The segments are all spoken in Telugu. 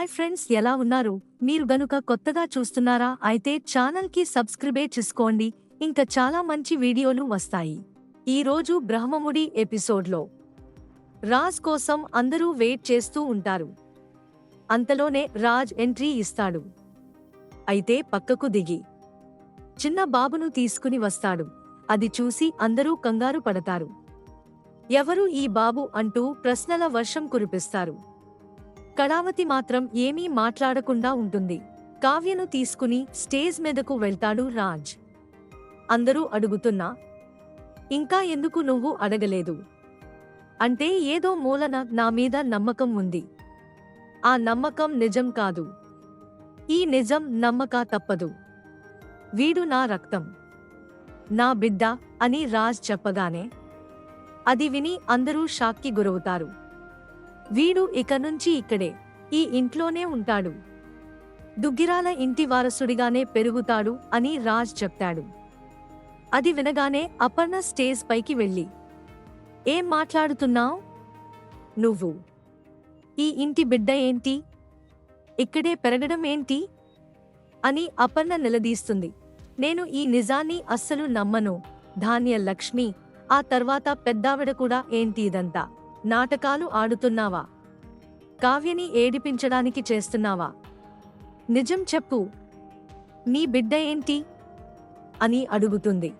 హాయ్ ఫ్రెండ్స్ ఎలా ఉన్నారు? మీరు గనుక కొత్తగా చూస్తున్నారా అయితే ఛానల్కి సబ్స్క్రైబే చేసుకోండి. ఇంకా చాలా మంచి వీడియోలు వస్తాయి. ఈ రోజు బ్రహ్మముడి ఎపిసోడ్లో. రాజ్ కోసం అందరూ వెయిట్ చేస్తూ ఉంటారు. అంతలోనే రాజ్ ఎంట్రీ ఇస్తాడు. అయితే పక్కకు దిగి. చిన్న బాబును తీసుకుని వస్తాడు. అది చూసి అందరూ కంగారు పడతారు. ఎవరు ఈ బాబు అంటూ ప్రశ్నల వర్షం కురిపిస్తారు. కళావతి మాత్రం ఏమీ మాట్లాడకుండా ఉంటుంది. కావ్యను తీసుకుని స్టేజ్ మీదకు వెళ్తాడు రాజ్. అందరూ అడుగుతున్నా ఇంకా ఎందుకు నువ్వు అడగలేదు? అంటే ఏదో మూలన నా మీద నమ్మకం ఉంది. ఆ నమ్మకం నిజం కాదు. ఈ నిజం నమ్మక తప్పదు. వీడు నా రక్తం. నా బిడ్డ అని రాజ్ చెప్పగానే అది విని అందరూ షాక్కి గురవుతారు. వీడు ఇక నుంచి ఇక్కడే ఈ ఇంట్లోనే ఉంటాడు. దుగ్గిరాల ఇంటి వారసుడిగానే పెరుగుతాడు అని రాజ్ చెప్తాడు. అది వినగానే అపర్ణ స్టేజ్ పైకి వెళ్ళి ఏం మాట్లాడుతున్నావు? నువ్వు? ఈ ఇంటి బిడ్డ ఏంటి? ఇక్కడే పెరగడం ఏంటి? అని అపర్ణ నిలదీస్తుంది. నేను ఈ నిజాన్ని అస్సలు నమ్మను ధాన్య లక్ష్మి ఆ తర్వాత పెద్దావిడ కూడా ఏంటి ఇదంతా? నాటకాలు ఆడుతున్నావా? కావ్యని ఏడిపించడానికి చేస్తున్నావా? నిజం చెప్పు. నీ బిడ్డ ఏంటి? అని అడుగుతుంది.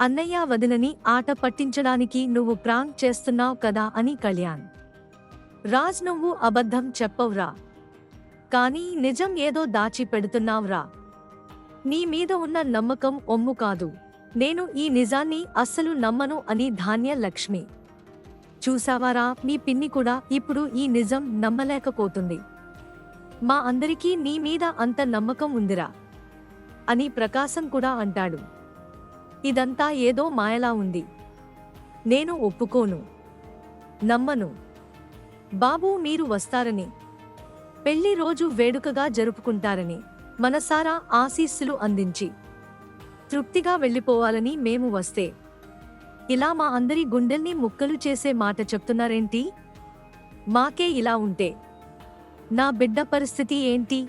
అన్నయ్య వదినని ఆట పట్టించడానికి నువ్వు ప్రాంక్ చేస్తున్నావు కదా అని కళ్యాణ్. రాజ్ నువ్వు అబద్ధం చెప్పవురా. కానీ నిజం ఏదో దాచి పెడుతున్నావురా. నీ మీద ఉన్న నమ్మకం ఒమ్ము కాదు. నేను ఈ నిజాన్ని అస్సలు నమ్మను అని ధాన్య లక్ష్మి చూసావారా? మీ పిన్ని కూడా ఇప్పుడు ఈ నిజం నమ్మలేకపోతుంది. మా అందరికీ నీ మీద అంత నమ్మకం ఉందిరా అని ప్రకాశం కూడా అంటాడు. ఇదంతా ఏదో మాయలా ఉంది. నేను ఒప్పుకోను. నమ్మను. బాబు మీరు వస్తారని. పెళ్ళి రోజు వేడుకగా జరుపుకుంటారని మనసారా ఆశీస్సులు అందించి. తృప్తిగా వెళ్ళిపోవాలని మేము వస్తే ఇలా మా అందరి గుండెల్ని ముక్కలు చేసే మాట చెప్తున్నారేంటి? మాకే ఇలా ఉంటే నా బిడ్డ పరిస్థితి ఏంటి?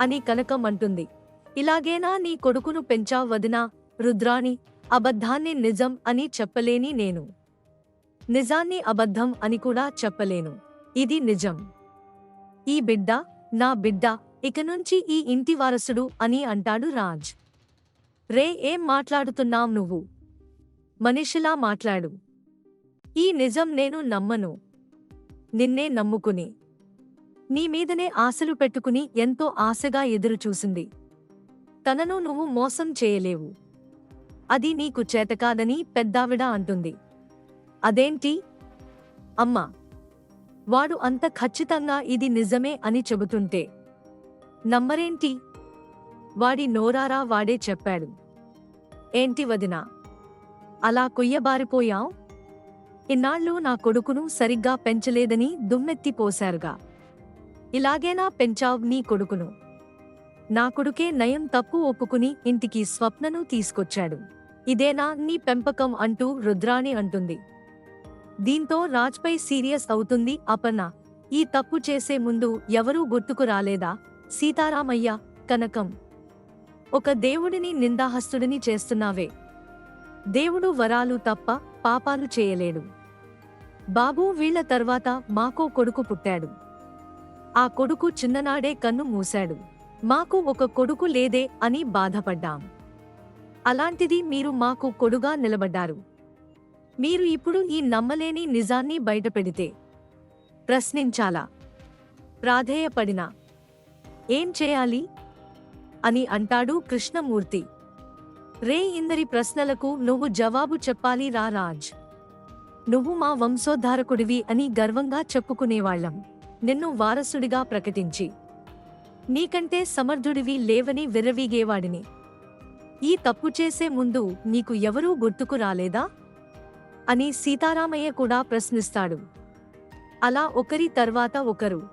అని కనకం అంటుంది. ఇలాగేనా నీ కొడుకును పెంచా వదినా రుద్రాణి? అబద్ధాన్ని నిజం అని చెప్పలేని నేను. నిజాన్ని అబద్ధం అని కూడా చెప్పలేను. ఇది నిజం. ఈ బిడ్డ నా బిడ్డ ఇక నుంచి ఈ ఇంటి వారసుడు అని అంటాడు రాజ్. రే ఏం మాట్లాడుతున్నావు నువ్వు? మనిషిలా మాట్లాడు. ఈ నిజం నేను నమ్మను. నిన్నే నమ్ముకుని. నీ మీదనే ఆశలు పెట్టుకుని ఎంతో ఆశగా ఎదురుచూసింది తనను నువ్వు మోసం చేయలేవు. అది నీకు చేతకాదని పెద్దావిడ అంటుంది. అదేంటి? అమ్మా వాడు అంత ఖచ్చితంగా ఇది నిజమే అని చెబుతుంటే. నమ్మరేంటి? వాడి నోరారా వాడే చెప్పాడు. ఏంటి వదినా? అలా కొయ్యబారిపోయావ్? ఇన్నాళ్ళు నా కొడుకును సరిగ్గా పెంచలేదని దుమ్మెత్తిపోశారుగా ఇలాగేనా పెంచావ్ నీ కొడుకును? నా కొడుకే నయం తప్పు ఒప్పుకుని ఇంటికి స్వప్నను తీసుకొచ్చాడు. ఇదేనా నీ పెంపకం అంటూ రుద్రాణి అంటుంది. దీంతో రాజ్పై సీరియస్ అవుతుంది అపర్ణ. ఈ తప్పు చేసే ముందు ఎవరూ గుర్తుకు రాలేదా? సీతారామయ్య కనకం. ఒక దేవుడిని నిందాహస్తుడిని చేస్తున్నావే. దేవుడు వరాలు తప్ప పాపాలు చేయలేడు. బాబు వీళ్ళ తర్వాత మాకో కొడుకు పుట్టాడు. ఆ కొడుకు చిన్ననాడే కన్ను మూశాడు. మాకు ఒక కొడుకు లేదే అని బాధపడ్డాం. అలాంటిది మీరు మాకు కొడుగా నిలబడ్డారు. మీరు ఇప్పుడు ఈ నమ్మలేని నిజాన్ని బయటపెడితే ప్రశ్నించాలా? ప్రాధేయపడినా? ఏం చేయాలి? అని అంటాడు కృష్ణమూర్తి. రే ఇందరి ప్రశ్నలకు నువ్వు జవాబు చెప్పాలి రా రాజ్. నువ్వు మా వంశోద్ధారకుడివి అని గర్వంగా చెప్పుకునేవాళ్ళం నిన్ను వారసుడిగా ప్రకటించి. నీకంటే సమర్థుడివి లేవని విర్రవీగేవాడిని. ఈ తప్పు చేసే ముందు నీకు ఎవరూ గుర్తుకు రాలేదా? అని సీతారామయ్య కూడా ప్రశ్నిస్తాడు. అలా ఒకరి తర్వాత ఒకరు.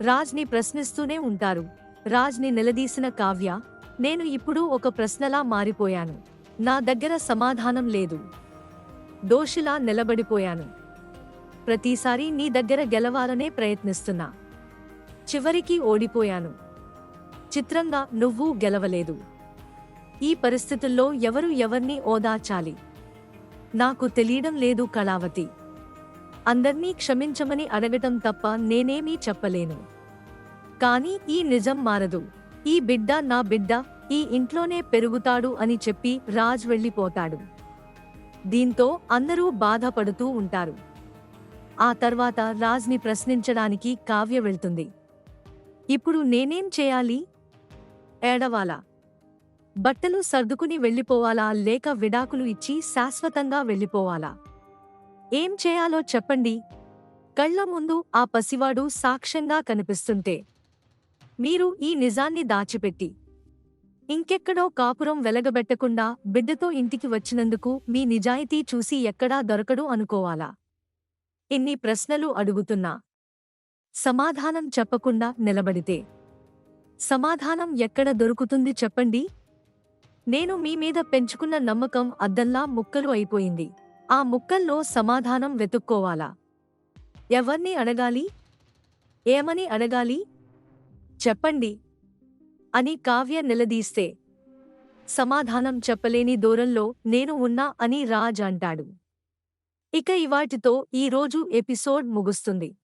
రాజ్ని ప్రశ్నిస్తూనే ఉంటారు. రాజ్ని నిలదీసిన కావ్య నేను ఇప్పుడు ఒక ప్రశ్నలా మారిపోయాను. నా దగ్గర సమాధానం లేదు. దోషిలా నిలబడిపోయాను. ప్రతిసారి నీ దగ్గర గెలవాలనే ప్రయత్నిస్తున్నా. చివరికి ఓడిపోయాను. చిత్రంగా నువ్వు గెలవలేదు. ఈ పరిస్థితుల్లో ఎవరు ఎవర్ని ఓదార్చాలి నాకు తెలియడం లేదు కళావతి. అందర్నీ క్షమించమని అడగటం తప్ప నేనేమీ చెప్పలేను. కానీ ఈ నిజం మారదు. ఈ బిడ్డ నా బిడ్డ ఈ ఇంట్లోనే పెరుగుతాడు అని చెప్పి రాజ్ వెళ్ళిపోతాడు. దీంతో అందరూ బాధపడుతూ ఉంటారు. ఆ తర్వాత రాజ్ని ప్రశ్నించడానికి కావ్య వెళ్తుంది. ఇప్పుడు నేనేం చేయాలి? ఏడవాలా? బట్టలు సర్దుకుని వెళ్ళిపోవాలా లేక విడాకులు ఇచ్చి శాశ్వతంగా వెళ్ళిపోవాలా? ఏం చేయాలో చెప్పండి. కళ్ళ ముందు ఆ పసివాడు సాక్ష్యంగా కనిపిస్తుంటే మీరు ఈ నిజాన్ని దాచిపెట్టి ఇంకెక్కడో కాపురం వెలగబెట్టకుండా బిడ్డతో ఇంటికి వచ్చినందుకు మీ నిజాయితీ చూసి ఎక్కడా దొరకడు అనుకోవాలా? ఇన్ని ప్రశ్నలు అడుగుతున్నా. సమాధానం చెప్పకుండా నిలబడితే. సమాధానం ఎక్కడ దొరుకుతుంది చెప్పండి. నేను మీ మీద పెంచుకున్న నమ్మకం అద్దంలా ముక్కలు అయిపోయింది. ఆ ముక్కల్లో సమాధానం వెతుక్కోవాలా? ఎవర్ని అడగాలి? ఏమని అడగాలి? చెప్పండి. అని కావ్య నిలదీస్తే సమాధానం చెప్పలేని దూరంలో నేను ఉన్నా అని రాజ్ అంటాడు. ఇక ఇవాటితో ఈ రోజు ఎపిసోడ్ ముగుస్తుంది.